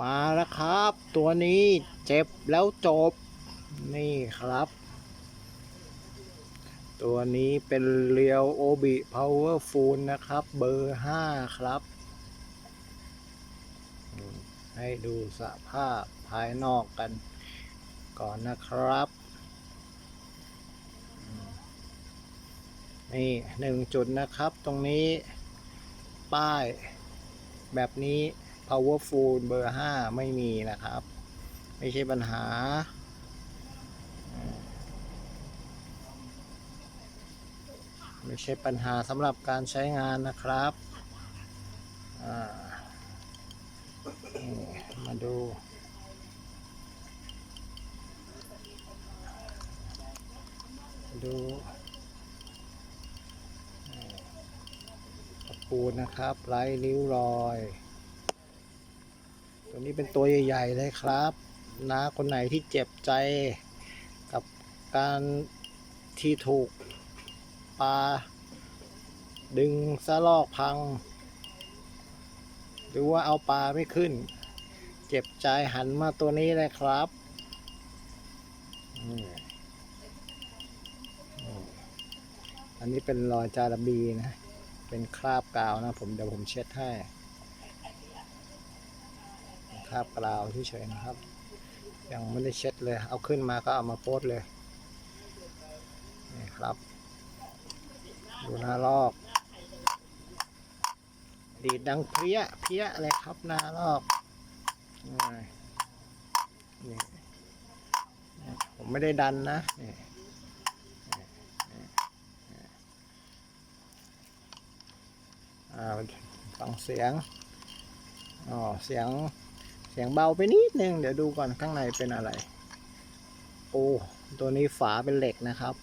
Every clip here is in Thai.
มาแล้วครับ ตัวนี้เจ็บแล้วจบ นี่ครับ ตัวนี้เป็นเรียวโอบิพาวเวอร์ฟูลนะครับ เบอร์ห้าครับ ให้ดูสภาพภายนอกกันก่อนนะครับ นี่หนึ่งจุดนะครับตรงนี้ ป้ายแบบนี้ powerful เบอร์ 5 ไม่มีนะครับ ไม่ใช่ปัญหา ไม่ใช่ปัญหาสำหรับการใช้งานนะครับามาดูดูปูนะครับไร้ริ้วรอย ตัวนี้เป็นตัวใหญ่ ๆ เลยครับนะคนไหนที่เจ็บใจกับการที่ถูกปลาดึงสะลอกพัง หรือว่าเอาปลาไม่ขึ้น เจ็บใจหันมาตัวนี้เลยครับอันนี้เป็นรอยจาระบีนะ เป็นคราบกาวนะ ผมเดี๋ยวผมเช็ดให้ คราบกราวเฉยๆนะครับ ยังไม่ได้เช็ดเลย เอาขึ้นมาก็เอามาโพสเลย นี่ครับ ดูหน้าลอก ดีดดังเพี้ยเพี้ยเลยครับหน้าลอก นี่ผมไม่ได้ดันนะนี่ฟังเสียง อ๋อ เสียง สียงเบาไปนิดนึง เดี๋ยวดูก่อนข้างในเป็นอะไร โอ้ ตัวนี้ฝาเป็นเหล็กนะครับ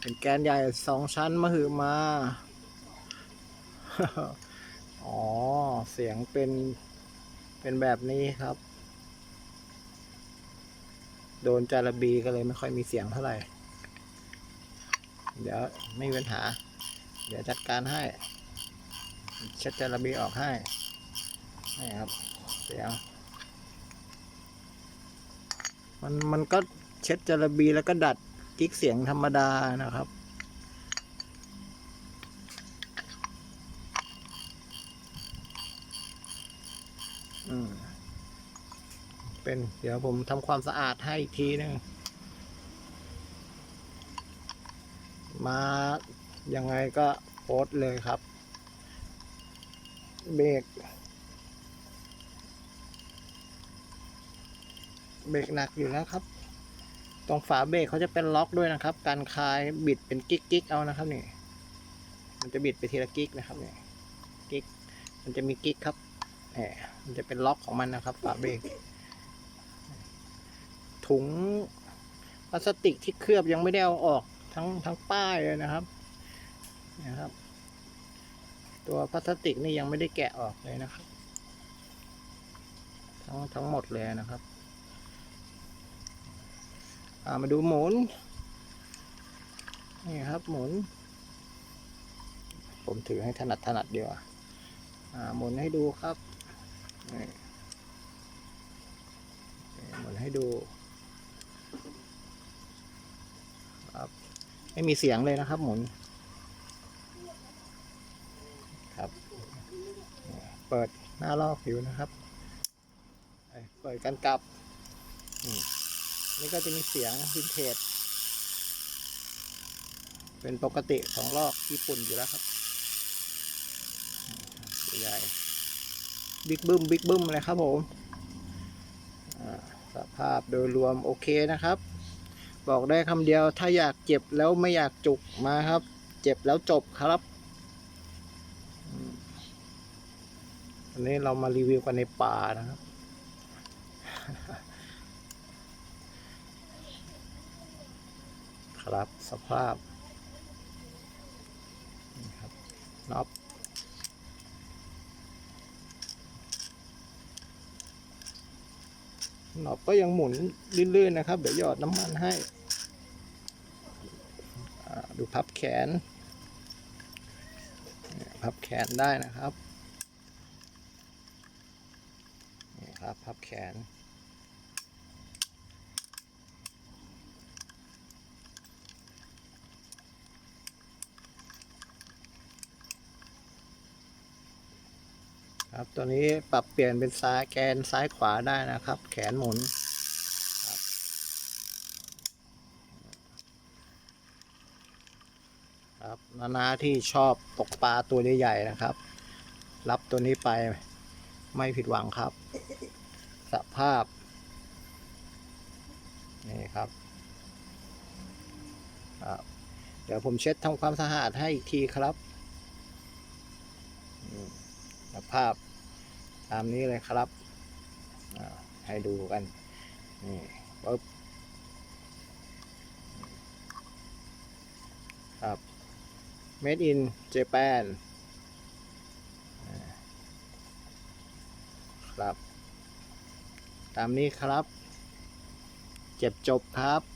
เป็นแกนใหญ่สองชั้นมาหือมา อ๋อ เสียงเป็น เป็นแบบนี้ครับ โดนจาระบีก็เลยไม่ค่อยมีเสียงเท่าไหร่ เดี๋ยวไม่มีปัญหา เดี๋ยวจัดการให้ เช็ดจาระบีออกให้ นี่ครับเสียงมันมันก็เช็ดจาระบีแล้วก็ดัดกิ๊กเสียงธรรมดานะครับอืมเป็นเดี๋ยวผมทำความสะอาดให้อีกทีหนึงมายังไงก็โพสเลยครับ เบรก เบรกหนักอยู่แล้วครับ ตรงฝาเบรกเขาจะเป็นล็อกด้วยนะครับ การคลายบิดเป็นกิ๊กกิ๊กเอานะครับนี่ มันจะบิดไปทีละกิ๊กนะครับนี่กิ๊ก มันจะมีกิ๊กครับแหมมันจะเป็นล็อกของมันนะครับ ฝาเบรก ถุงพลาสติกที่เคลือบยังไม่ได้เอาออกทั้งทั้งป้ายเลยนะครับ นะครับ ตัวพลาสติกนี่ยังไม่ได้แกะออกเลยนะครับ ทั้งทั้งหมดเลยนะครับามาดูหมุน นี่ครับหมุน ผมถือให้ถนัดถนัดเดียวาอ่าหมุนให้ดูครับหมุนให้ดูครับไม่มีเสียงเลยนะครับ หมุน ครับ เปิดหน้าลอกอยู่นะครับ เปิดกันกลับอืม นี่ก็จะมีเสียงวินเทจ เป็นปกติของลอกญี่ปุ่นอยู่แล้วครับใหญ่บิ๊กบึ้มบิ๊กบึ้มเลยครับผมสภาพโดยรวมโอเคนะครับ บอกได้คำเดียวถ้าอยากเจ็บแล้วไม่อยากจุกมาครับ เจ็บแล้วจบครับอันนี้เรามารีวิวกันในป่านะครับ ครับ สภาพนี่ครับน็อปน็อปก็ยังหมุนลื่นๆนะครับ เดี๋ยวหยอดน้ำมันให้ ดูพับแขน พับแขนได้นะครับ นี่ครับ พับแขน ครับตัวนี้ปรับเปลี่ยนเป็นซ้ายแกนซ้ายขวาได้นะครับ แขนหมุนครับนานาที่ชอบตกปลาตัวใหญ่ๆนะครับ รับตัวนี้ไปไม่ผิดหวังครับ สภาพ นี่ครับครับเดี๋ยวผมเช็ดทำความสะอาดให้อีกทีครับอืม ภาพตามนี้เลยครับ ให้ดูกัน นี่ปึ๊บครับ made in Japan ครับ ตามนี้ครับ เจ็บจบครับ